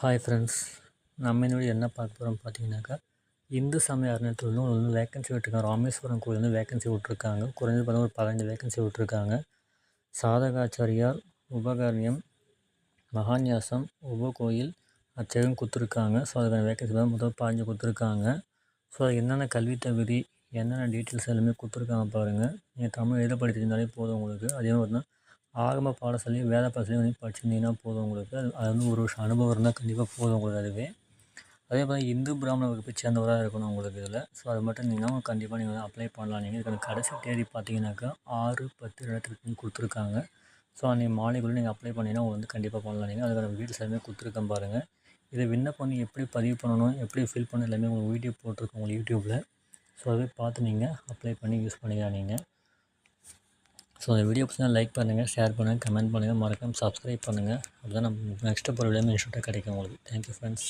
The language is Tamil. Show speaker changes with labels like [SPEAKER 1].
[SPEAKER 1] ஹாய் ஃப்ரெண்ட்ஸ் நம்ம என்னோட என்ன பார்க்க போகிறோம் பார்த்தீங்கன்னாக்கா இந்து சமய அறநிலையத்தில் வந்து ஒரு வேக்கன்சி விட்டுருக்காங்க. ராமேஸ்வரம் கோயில் வந்து வேக்கன்சி விட்ருக்காங்க குறைஞ்சது பார்த்தா ஒரு பதினஞ்சு வேக்கன்சி விட்ருக்காங்க சாதகாச்சாரியார் உபகரணியம் மகான்யாசம் உபகோயில் அச்சகம் கொடுத்துருக்காங்க. ஸோ அதுக்கான வேக்கன்சி தான் மொத்தம் பதினஞ்சு கொடுத்துருக்காங்க. ஸோ அது என்னென்ன கல்வி தகுதி என்னென்ன டீட்டெயில்ஸ் எல்லாமே கொடுத்துருக்காங்க பாருங்கள் நீங்கள் தமிழ் எழுத படித்திருந்தாலே போதும் உங்களுக்கு. அதே மாதிரி தான் ஆரம்ப பாடசாலையும் வேத பாடசாலையும் வந்து படிச்சிருந்தீங்கன்னா போதும் உங்களுக்கு. அது அது வந்து ஒரு வருஷம் அனுபவம் இருந்தால் கண்டிப்பாக போதும் உங்களுக்கு அதுவே. அதே மாதிரி இந்து பிராமண வகுப்பை சேர்ந்தவராக இருக்கணும் உங்களுக்கு இதில். ஸோ அது மட்டும் நீங்கள் கண்டிப்பாக நீங்கள் வந்து அப்ளை பண்ணலாம். நீங்கள் இதுக்கான கடைசி தேதி பார்த்தீங்கன்னாக்கா ஆறு பத்து ரெண்டாயிரத்தி கொடுத்துருக்காங்க. ஸோ அன்றைக்கி மாலைக்குள்ளே நீங்கள் அப்ளை பண்ணிங்கன்னா உங்களுக்கு வந்து கண்டிப்பாக பண்ணலாம். நீங்கள் அதுக்கான வீட்டில் எல்லாமே கொடுத்துருக்கேன் பாருங்கள் இதை விண்ணப்பம் பண்ணி எப்படி பதிவு பண்ணணும் எப்படி ஃபில் பண்ணணும் எல்லாமே உங்களுக்கு வீடியோ போட்டிருக்கோம் உங்களுக்கு யூடியூப்பில் ஸோ அதை பார்த்து நீங்கள் அப்ளை பண்ணி யூஸ் பண்ணிக்கலாம் நீங்கள் ஸோ அந்த வீடியோ பிடிச்சா லைக் பண்ணுங்கள் ஷேர் பண்ணுங்கள் கமெண்ட் பண்ணுங்கள் மறக்காமல் சப்ஸ்கிரைப் பண்ணுங்கள் அப்போ தான் நம்ம நெக்ஸ்ட்டு போகிற வீடியோ இன்ஸ்டூட்டாக கிடைக்கும் உங்களுக்கு. Thank you friends